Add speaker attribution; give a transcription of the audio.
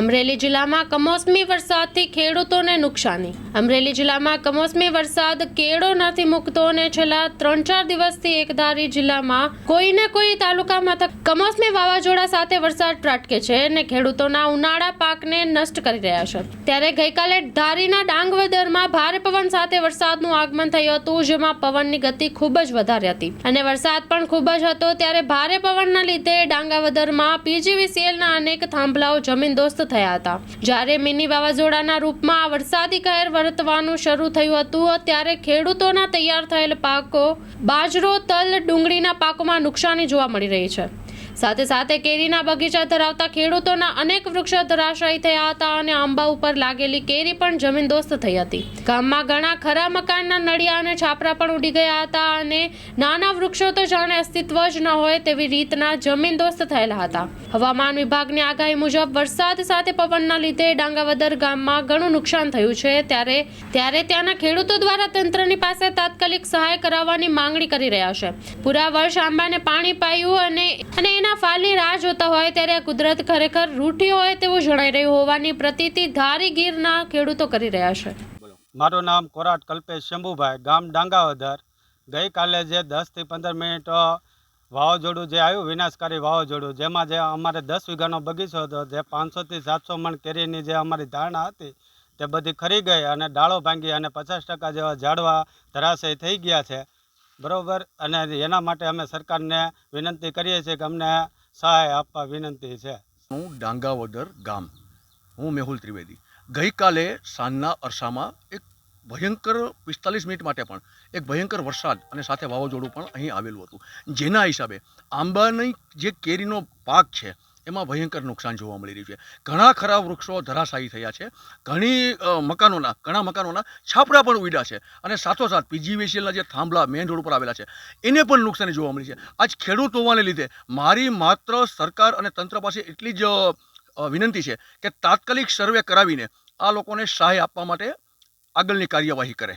Speaker 1: અમરેલી જિલ્લામાં કમોસમી વરસાદથી ખેડૂતોને નુકસાની. અમરેલી જિલ્લામાં કમોસમી વરસાદ કેળો નથી મૂકતો અને છેલ્લા ત્રણ ચાર દિવસથી એકધારી જિલ્લામાં કોઈને કોઈ તાલુકા મથક કમોસમી વાવાઝોડા સાથે વરસાદ ત્રાટકે છે અને ખેડૂતોના ઉનાળા પાકને નષ્ટ કરી રહ્યા છે. ત્યારે ગઈકાલે ધારીના ડાંગવદરમાં ભારે પવન સાથે વરસાદનું આગમન થયું હતું, જેમાં પવનની ગતિ ખૂબ જ વધારે હતી. અને વરસાદ પણ ખૂબ જ હતો, ત્યારે ભારે પવનના લીધે ડાંગાવદરમાં પીજીવીસીએલના અનેક થાંભલાઓ થયા હતા. જ્યારે મિની વાવાઝોડાના રૂપમાં આ વરસાદી કહેર વર્તવાનું શરૂ થયું હતું, ત્યારે ખેડૂતોના તૈયાર થયેલ પાકો બાજરો, તલ, ડુંગળીના પાકોમાં નુકસાની જોવા મળી રહી છે. સાથે સાથે કેરીના બગીચા ધરાવતા ખેડૂતોના અનેક વૃક્ષો ધરાશાયી થયા હતા અને આંબા ઉપર લાગેલી કેરી પણ જમીનદોસ્ત થઈ હતી. ગામમાં ઘણા ખરા મકાનના નળિયા અને છાપરા પણ ઉડી ગયા હતા અને નાના વૃક્ષો તો જાણે અસ્તિત્વ જ ન હોય તેવી રીતના જમીનદોસ્ત થયેલા હતા. હવામાન વિભાગની આગાહી મુજબ વરસાદ સાથે પવનના લીધે ડાંગાવદર ગામમાં ઘણું નુકસાન થયું છે. ત્યારે ત્યારે ત્યાંના ખેડૂતો દ્વારા તંત્રની પાસે તાત્કાલિક સહાય કરાવવાની માંગણી કરી રહ્યા છે. પૂરા વર્ષ આંબાને પાણી પાયું અને અને એના ફાલની રાહ જોતા હોય ત્યારે કુદરત ખરેખર રૂઠી હોય તેવું જણાઈ રહ્યું હોવાની પ્રતીતિ ધારી ગીરના ખેડૂતો કરી રહ્યા છે.
Speaker 2: મારું નામ કોરાટ કલ્પેશ શંભુભાઈ, ગામ ડાંગાવદર. ગઈકાલે જે દસથી પંદર મિનિટ વાવાઝોડું જે આવ્યું, વિનાશકારી વાવાઝોડું, જેમાં જે અમારે દસ વીઘાનો બગીચો હતો, જે પાંચસોથી સાતસો મણ કેરીની જે અમારી ધારણા હતી, તે બધી ખરી ગઈ અને ડાળો ભાંગી અને પચાસ ટકા જેવા ઝાડવા ધરાશય થઈ ગયા છે. બરોબર? અને એના માટે અમે સરકારને વિનંતી કરીએ છીએ કે અમને સહાય આપવા વિનંતી છે.
Speaker 3: હું ડાંગાવદર ગામ. હું મેહુલ ત્રિવેદી. ગઈકાલે સાંજના અરસામાં એક ભયંકર પિસ્તાલીસ મિનિટ માટે પણ એક ભયંકર વરસાદ અને સાથે વાવાઝોડું પણ અહીં આવેલું હતું. જેના હિસાબે આંબાની જે કેરીનો પાક છે એમાં ભયંકર નુકસાન જોવા મળી રહ્યું છે. ઘણા ખરા વૃક્ષો ધરાશાયી થયા છે. ઘણી મકાનોના, ઘણા મકાનોના છાપરા પણ ઉડ્યા છે અને સાથોસાથ પીજીવીસીએલના જે થાંભલા મેઇન રોડ ઉપર આવેલા છે, એને પણ નુકસાની જોવા મળી છે. આજ ખેડૂત હોવાને લીધે મારી માત્ર સરકાર અને તંત્ર પાસે એટલી જ વિનંતી છે કે તાત્કાલિક સર્વે કરાવીને આ લોકોને સહાય આપવા માટે આગળની કાર્યવાહી કરે.